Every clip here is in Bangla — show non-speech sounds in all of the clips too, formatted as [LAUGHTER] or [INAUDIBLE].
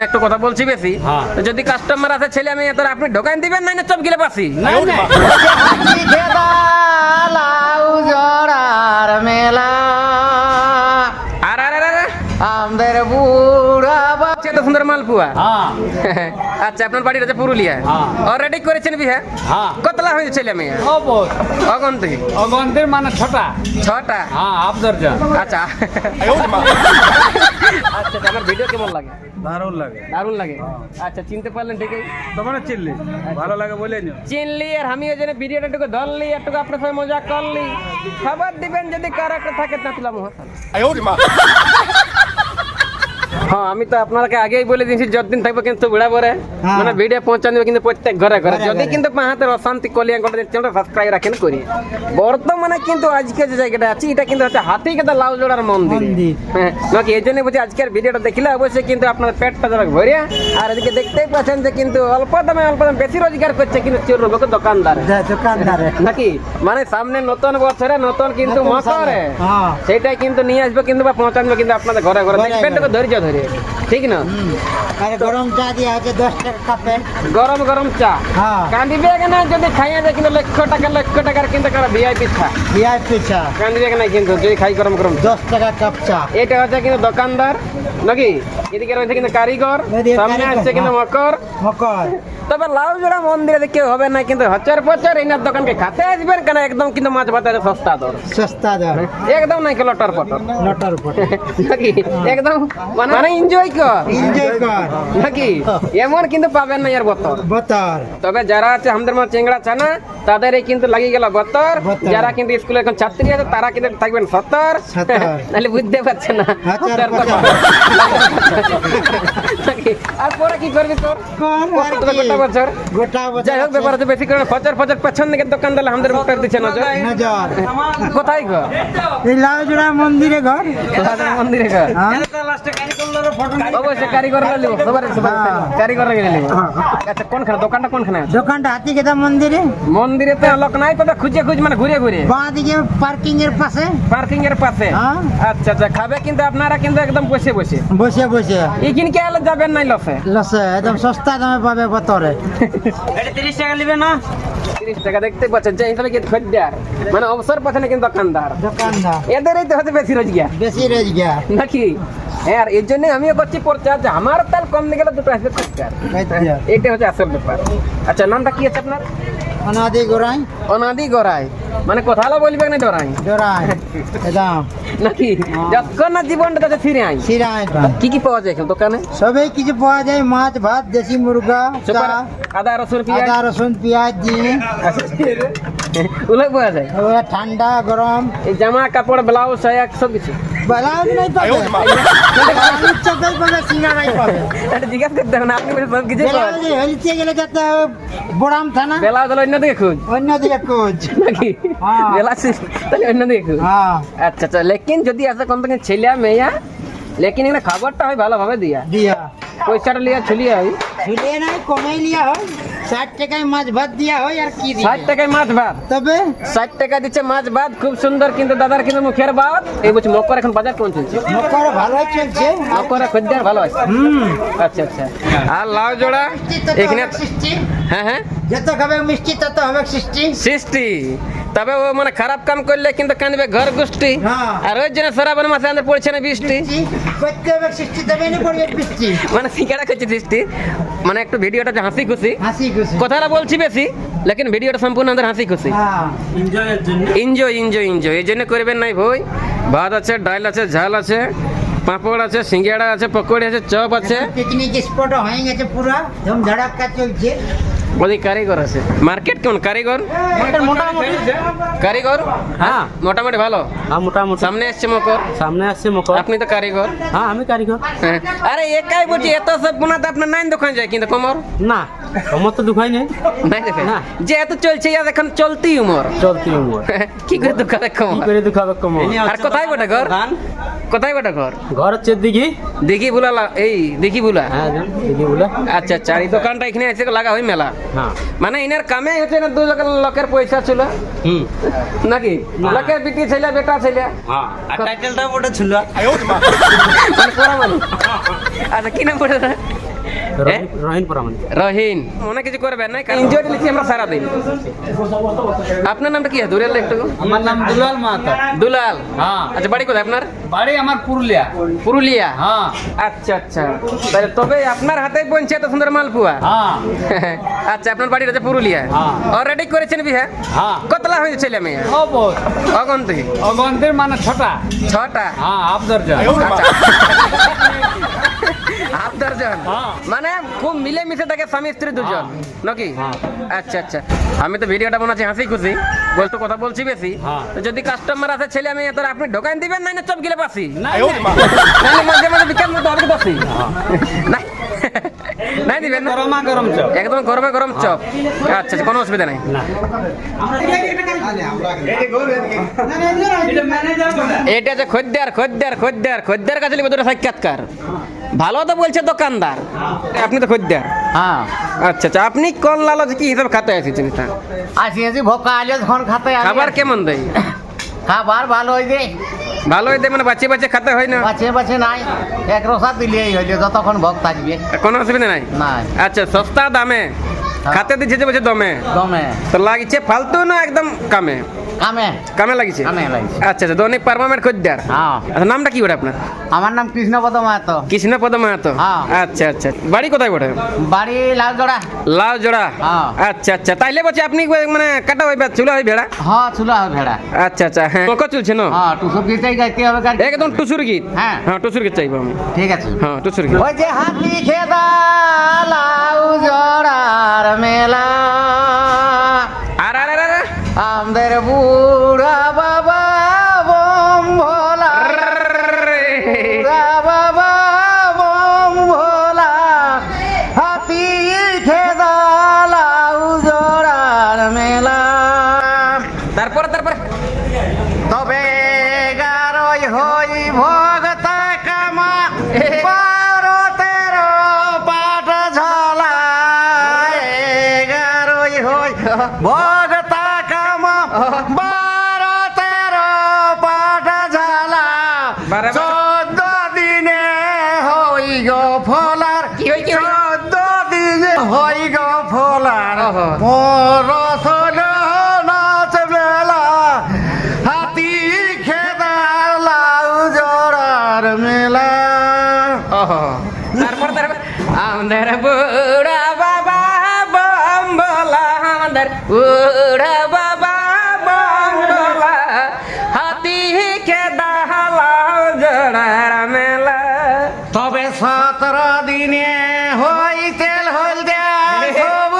একটু কথা বলছি বেশি। হ্যাঁ। যদি কাস্টমার আছে ছেলে আমি তোর আপনি ঢোকান দিবেন না চপ গিলে পাসি মেলা আর আর আর, আর আমাদের বুড়া বাচ্চা তো এত সুন্দর মালপুয়া। হ্যাঁ। [LAUGHS] আচ্ছা আপনার বাড়ি আছে পুরুলিয়া? হ্যাঁ। অলরেডি করেছেন বিহা হ্যাঁ। কতলা হয়েছে ছেলে মেয়ে? ও বহুত অগন থেকে মানে ছটা। ছটা? হ্যাঁ হাফ দরজা আচ্ছা। আচ্ছা আমার ভিডিও কেমন লাগে? দারুণ লাগে। দারুণ লাগে? আচ্ছা চিনতে পারলেন ঠিকই? তোমার চিনলি ভালো লাগে বলে নিও। চিনলি আর আমি ওই জন্য ভিডিওটা একটু ধরলি একটু আপনার সঙ্গে মজা করলি। খবর দিবেন যদি কার একটা থাকে তাঁতলা মহাশাল হ্যাঁ আমি তো আপনাকে আগেই বলে দিয়েছি যতদিন থাকব কিন্তু বুড়া পরে মানে ভিডিও পৌঁছা দেবো কিন্তু প্রত্যেক ঘরে ঘরে। যদি কিন্তু পাহাতের অশান্তি কলিয়ান করে চ্যানেলটা সাবস্ক্রাইব রাখেন করি। বর্তমানে কিন্তু আজকে যে জায়গাটা আছে এটা কিন্তু হচ্ছে হাতি কেটে লাউ জোড়ার মন্দির। হ্যাঁ নাকি এই জন্য বলছি আজকের ভিডিওটা দেখলে অবশ্যই কিন্তু আপনার পেটটা যাবে ভরিয়া। আর এদিকে দেখতেই পাচ্ছেন যে কিন্তু অল্প দামে অল্প দামে বেশি রোজগার করছে কিন্তু চোর লোক দোকানদার। দোকানদারে। নাকি? মানে সামনে নতুন বছরে নতুন কিন্তু মকরে হ্যাঁ। সেটাই কিন্তু নিয়ে আসবে কিন্তু বা পৌঁছাবে কিন্তু আপনাদের ঘরে ঘরে। ঘরে। ধৈর্য ধরে ঠিক না? আর গরম চা দিয়ে আছে দশ টাকা কাপে। গরম গরম চা? হ্যাঁ। কান্দিবে না যদি খাইয়া যায় কিন্তু লক্ষ টাকা লক্ষ টাকার কিন্তু কারা ভিআইপি চা। ভিআইপি চা। কান্দিবে না কিন্তু যদি খাই গরম গরম। দশ টাকা কাপ চা। এটা হচ্ছে কিন্তু দোকানদার নাকি? এদিকে রয়েছে কিন্তু কারিগর সামনে আসছে কিন্তু হ্যাঁ। মকর। মকর। তবে লাউ জোড়া মন্দিরে কেউ হবে না কিন্তু হচার পচার এনার দোকানকে খাতে আসবেন কেন? একদম কিন্তু মাছ ভাতের সস্তা দর। সস্তা দর। একদম নাই লটার পটর? নটার উপর নাকি? একদম মানে মানে এনজয় কর এনজয় কর নাকি? এমন কিন্তু পাবেন না এর বতর বতর তবে যারা আছে আমাদের মতো চেংড়া ছানা তাদের কিন্তু লাগিয়ে গেল বতর। যারা কিন্তু স্কুলে এখন ছাত্রী আছে তারা কিন্তু থাকবেন সত্তর। [LAUGHS] নাহলে বুঝতে পারছে না? আর পরে কি করবি তোর? গোটা বছর। যাই হোক ব্যাপার বেশি করে ফচর ফচর পেছন দিকে দোকান দিলে আমাদের দিচ্ছে নজর। কোথায় এই লাউজোড়া মন্দিরে ঘর। মন্দিরে গো হ্যাঁ। অবশ্যই কারিগর নিব সবার সবার হ্যাঁ। কারিগর নিব। আচ্ছা কোনখানে দোকানটা কোনখানে? দোকানটা হাতিকেদা মন্দিরে। মন্দিরে তো লোক নাই তবে খুঁজে খুঁজে মানে ঘুরে ঘুরে। বাঁ দিকে পার্কিং এর পাশে। পার্কিং এর পাশে? হ্যাঁ। আচ্ছা আচ্ছা খাবে কিন্তু আপনারা কিন্তু একদম বসে বসে। বসে বসে। এইখানে কে আলো যাবেন নাই লসে লসে একদম সস্তা দামে পাবে বতরে তিরিশ টাকা দেখতে পাচ্ছেন যে হিসাবে কি খদ্দার। মানে অবসর পাচ্ছে না কিন্তু দোকানদার। দোকানদার। এদেরই তো হতে বেশি রোজগার। বেশি রোজগার। নাকি? হ্যাঁ আর এর জন্য আমিও করছি প্রচার যে। আমার তাল কম দিয়ে গেলে দুটো আসবে খদ্দার এইটা হচ্ছে আসল ব্যাপার। আচ্ছা নামটা কি আছে আপনার? অনাদি গোড়াই অনাদি গড়াই মানে কোথাও বলবে না ডরাই? ডোরাই। একদম নাকি? যতক্ষণ না জীবনটা তাতে ফিরে আই সিরাই কি কি পাওয়া যায় এখানে দোকানে? সবই কিছু পাওয়া যায়। মাছ ভাত দেশি মুরগা আদা রসুন পেঁয়াজ। আদা রসুন পেঁয়াজ দিয়ে পাওয়া যায়। ঠান্ডা গরম। এই জামা কাপড় ব্লাউজ সায়াক সব কিছু। বেলাও নাই পাবে। আলুর চপেই পাবে সিঙ্গারাই পাবে। এটা জিজ্ঞাসা করতে হবে না আপনি বলে সব কিছু হলিতে গেলে বড়াম থানা ব্লাউজ হলো খুঁজ। নাকি? হ্যাঁ। ব্লাউজ তাহলে হ্যাঁ। আচ্ছা আচ্ছা লেকিন যদি আসে কোন থেকে ছেলে মেয়া লেকিন এখানে খাবারটা হয় ভালোভাবে দিয়া। দিয়া। পয়সাটা লিয়া ছুলিয়ে হয় ঝুলিয়ে নাই কমাই লিয়া হয়। ষাট টাকায় মাছ ভাত দিয়া হয় আর কি ষাট টাকায় মাছ ভাত। তবে? ষাট টাকা দিচ্ছে মাছ ভাত খুব সুন্দর কিন্তু দাদার কিন্তু মুখের ভাত। এই বলছি মকর এখন বাজার কোন চলছে? মকর ভালোই চলছে। মকর খদ্দের ভালো আছে? হুম। আচ্ছা আচ্ছা। আর লাউ জোড়া? এখানে সৃষ্টি। হ্যাঁ হ্যাঁ। যত খাবে মিষ্টি তত হবে সৃষ্টি। সৃষ্টি। তবে ও মানে খারাপ কাম করলে কিন্তু কাঁদবে ঘর গোষ্ঠী। হ্যাঁ। আর ওই জন্য সরাবন মাসে আমাদের পড়ছে না বৃষ্টি। বৃষ্টি? মানে সিঙ্গাড়া করছে সৃষ্টি। মানে একটু ভিডিওটা যে হাসি খুশি হাসি খুশি। কথাটা বলছি বেশি লেকিন ভিডিওটা সম্পূর্ণ আমাদের হাসি খুশি হ্যাঁ এনজয় এনজয় এনজয় এই জন্য করবেন নাই ভাই। ভাত আছে ডাল আছে ঝাল আছে পাঁপড় আছে সিঙ্গাড়া আছে পকোড়ি আছে চপ আছে। পিকনিক স্পট হয়ে গেছে পুরা। ধুম ধড়াক্কা চলছে। ওদিকে কারিগর আছে। মার্কেট কেমন? কারিগর? মোটামুটি। কারিগর? হ্যাঁ। মোটামুটি ভালো? হ্যাঁ মোটামুটি। সামনে আসছে মকর? সামনে আসছে মকর। আপনি তো কারিগর? হ্যাঁ আমি কারিগর। হ্যাঁ। আরে একাই বলছি এত সব বোনাতে আপনার নাইন দোকান যায় কিন্তু কমর? না। আমার তো দুখাই নেই? নাই দেখে। না। যে এত চলছে ইয়ার এখন চলতি উমর। চলতি উমর। কি করে দোকানে কি কমর করে আর কোথায় বটে ঘর? কোথায় বটে ঘর? ঘর হচ্ছে দিঘি। দেখি বুলা এই দেখি বুলা? হ্যাঁ দিঘি বলে। আচ্ছা আচ্ছা এই দোকানটা এখানে এসে লাগা হয় মেলা। হ্যাঁ। মানে এনার কামে হচ্ছে না দু লোকের লোকের পয়সা ছিল। হুম। নাকি? না। লোকের বিটি ছেলে বেটা ছেলে। হ্যাঁ। আর টাইটেলটা ওটা ছিল মানে মানুষ। আচ্ছা কি নাম পড়ে রহিন- রহিন মনে। কিছু করবেন না কারণ আমরা আপনার নামটা কি? দূরের একটু আমার নাম দুলাল মাহাতো। দুলাল? হ্যাঁ। আচ্ছা বাড়ি কোথায় আপনার? বাড়ি আমার পুরুলিয়া। পুরুলিয়া? হ্যাঁ। আচ্ছা আচ্ছা। তাহলে তবে আপনার হাতে বলছে এত সুন্দর মালপুয়া? হ্যাঁ। [LAUGHS] আচ্ছা আপনার বাড়ি রয়েছে পুরুলিয়া। হ্যাঁ। অলরেডি করেছেন বিহা? হ্যাঁ। কতলা হয়েছে ছেলে মেয়ে? ও বহুত অগন্তি। অগন্তের মানে ছটা। ছটা? হ্যাঁ আচ্ছা। [LAUGHS] হাফ দর্জন হ্যাঁ। মানে খুব মিলে মিশে থাকে স্বামী স্ত্রী দুজন। নাকি? হ্যাঁ। আচ্ছা আচ্ছা। আমি তো ভিডিওটা বানাচ্ছি হাসি খুশি। বলতো কথা বলছি বেশি। হ্যাঁ। যদি কাস্টমার আছে ছেলে মেয়ে তোর আপনি ঢোকান দিবেন না না চপ গিলে পাসি মাঝে মাঝে বিকাল মতো হবে পাসি নাই। নাই দিবেন না? গরমা গরম চপ। একদম গরমে গরম চপ। আচ্ছা আচ্ছা, কোনো অসুবিধা নাই। এটা যে খদ্দের খদ্দের খদ্দের খদ্দের কাছে লিখে দুটো সাক্ষাৎকার। ভালো তো বলছে দোকানদার। আপনি তো খদ্দের। হ্যাঁ। আচ্ছা আচ্ছা আপনি কোন লালচ কি? হিসাবে খাতে এসেছেন এটা আসি আসি ভোকা আলে ধন খাতে খাবার কেমন দেয়? খাবার ভালো হই দে ভালোই দেয় মানে বাচ্চা বাচ্চা খাতে হয় না? বাছে বাছে নাই। এক রসা দিলেই হইলে যতক্ষণ ভোগ থাকবে। কোনো অসুবিধা নাই? নাই। আচ্ছা সস্তা দামে। খাতে দিচ্ছে যে বলছে দমে। দমে। তো লাগছে ফালতু না একদম কামে? কামে। কামে লাগিছে? কামে লাগছে। আচ্ছা আচ্ছা দৈনিক পারমামেন্ট খদ্দের হ্যাঁ। আচ্ছা নামটা কি ওটা আপনার? আমার নাম কৃষ্ণপদ মাহাতো। কৃষ্ণপদ মাহাতো? হ্যাঁ। আচ্ছা আচ্ছা বাড়ি কোথায় ওটা বাড়ি লালগড়া লাল জোড়া হ্যাঁ। আচ্ছা আচ্ছা তাইলে বলছি আপনি মানে কাটা হইবে চুলা হই ভেড়া? হ্যাঁ চুলা হয় ভেড়া। আচ্ছা আচ্ছা হ্যাঁ কত চলছে না? হ্যাঁ টুসুর গীতাই গাইতে হবে কার একদম টুসুর গীত? হ্যাঁ। হ্যাঁ টুসুর গীত চাইব আমি। ঠিক আছে। হ্যাঁ টুসুর গীত। ওই যে হাতি খেদা তারপর তারপরে। তবে গারই হই ভগতা কামা বারো তেরো পাট ঝলা। গারই হই ভগতা কামা বারো তেরো পাট ঝালা। বারে বারে। চোদ্দ দিনে হই গো ফলার চোদ্দ দিনে হই গো ফলার। আমাদের উড়া বাবা বাংলা হাতি জড়ার মেলা। তবে সতেরো দিনে হই তেল হল সব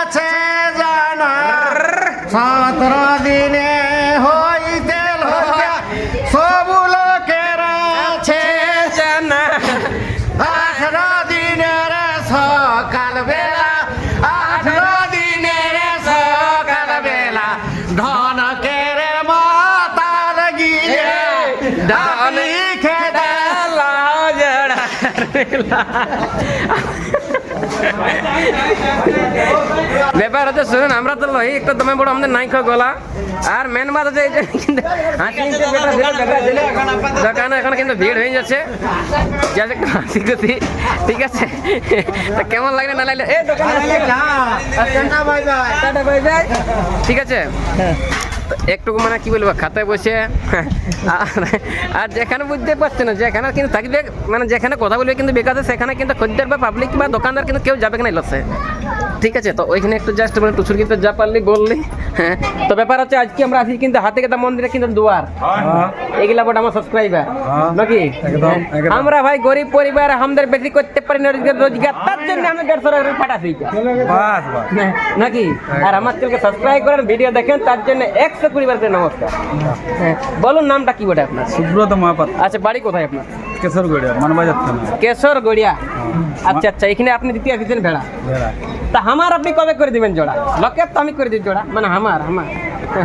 আছে জানার সতেরো দিনে [LAUGHS] ব্যাপার হচ্ছে শুনুন আমরা তো লই একটা দমে বড় আমাদের নাই গলা। আর মেন মাছ হচ্ছে কিন্তু দোকানে এখন কিন্তু ভিড় হয়ে যাচ্ছে। হাসি ঠিক আছে? তা কেমন লাগলে না লাগলে। ঠিক আছে? তো একটু মানে কি বলব খাতে বসে। আর যেখানে বুঝতে পারছে না যেখানে কিন্তু থাকবে মানে যেখানে কথা বলবে কিন্তু বেকার সেখানে কিন্তু খদ্দের বা পাবলিক বা দোকানদার কিন্তু কেউ যাবে না লসে ঠিক আছে তো ওইখানে একটু জাস্ট মানে টুসুর কিন্তু যা পারলি বললি। হ্যাঁ তো ব্যাপার হচ্ছে আজকে আমরা আছি কিন্তু হাতে কেতা মন্দিরে কিন্তু দুয়ার। এগুলা বট আমার সাবস্ক্রাইবার নাকি? একদম, একদম। আমরা ভাই গরিব পরিবার আমাদের বেশি করতে পারি না রোজগার রোজগার। তার জন্য আমি দেড়শো টাকা বাস নাকি? আর আমার চ্যানেলকে সাবস্ক্রাইব করেন ভিডিও দেখেন তার জন্য একশো কুড়ি পরিবারকে নমস্কার। হ্যাঁ, বলুন নামটা কি বটে আপনার? সুব্রত মহাপাত্র আচ্ছা বাড়ি কোথায় আপনার? কেশরগড়িয়া মানবাজার থানা। কেশর গড়িয়া। আচ্ছা আচ্ছা এখানে আপনি দ্বিতীয় দিচ্ছেন ভেড়া। ভেড়া। তা আমার আপনি কবে করে দিবেন জোড়া? লোকের তো আমি করে দিই জোড়া। মানে আমার আমার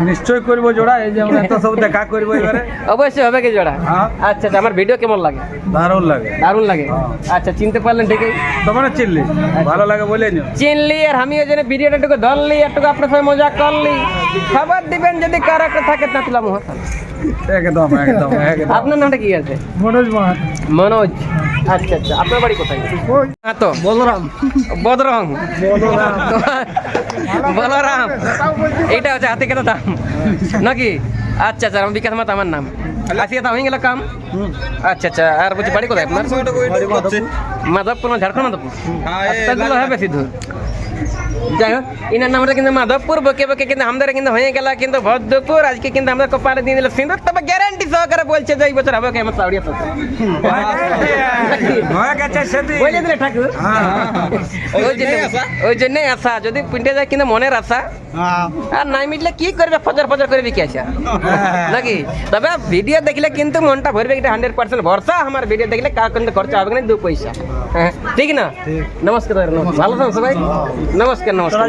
নিশ্চয় করব জোড়া এই যে আমরা [LAUGHS] এত সব দেখা করব এবারে। অবশ্যই হবে কি জোড়া? হ্যাঁ। আচ্ছা আচ্ছা আমার ভিডিও কেমন লাগে? দারুণ লাগে। দারুণ লাগে। হ্যাঁ। আচ্ছা চিনতে পারলেন ঠিকই? তোমার চিনলি ভালো লাগে বলে নিও। চিনলি আর আমি ওই জন্য ভিডিওটা একটু ধরলি একটু আপনার সঙ্গে মজা করলি। খবর দিবেন যদি কার একটা থাকে তাঁতলা মহাশয় একদম একদম [LAUGHS] একদম। আপনার নামটা কি আছে? মনোজ মাহাতো। মনোজ। আচ্ছা আচ্ছা আপনার বাড়ি কোথায়? হ্যাঁ তো বলরাম। বদরং। বলরাম। [LAUGHS] বলরাম এইটা হচ্ছে হাতে কেটে দাম। নাকি? আচ্ছা আচ্ছা আমি বিকাশ মাতা আমার নাম। আসিয়া তা হয়ে গেল কাম। আচ্ছা আচ্ছা আর বলছি বাড়ি কোথায় আপনার? মাধবপুর। ঝাড়খন্ড ঝাড়খণ্ড মাধবপুর? আচ্ছা, তাহলে হবে সিধু যাই হোক ইনার নামটা কিন্তু মাধবপুর বকে বকে কিন্তু আমাদের কিন্তু হয়ে গেল কিন্তু ভদ্রপুর আজকে কিন্তু আমরা কপালে দিয়ে দিল সিন্দুর তবে গ্যারান্টি সহকারে বলছে যে এই বছর হবে কেমন সাউরিয়া তো হয়ে বলে দিলে ঠাকুর। ওই জন্য ওই জন্যই আশা। যদি পিন্টে যায় কিন্তু মনের আশা। আর নাই মিটলে কি করবে? ফজর ফজর করে বিকে আসা নাকি? তবে ভিডিও দেখলে কিন্তু মনটা ভরবে এটা হান্ড্রেড পার্সেন্ট ভরসা আমার ভিডিও দেখলে কার কিন্তু খরচা হবে না দু পয়সা। হ্যাঁ ঠিক না? নমস্কার ভালো থাকুন সবাই। নমস্কার নমস্কার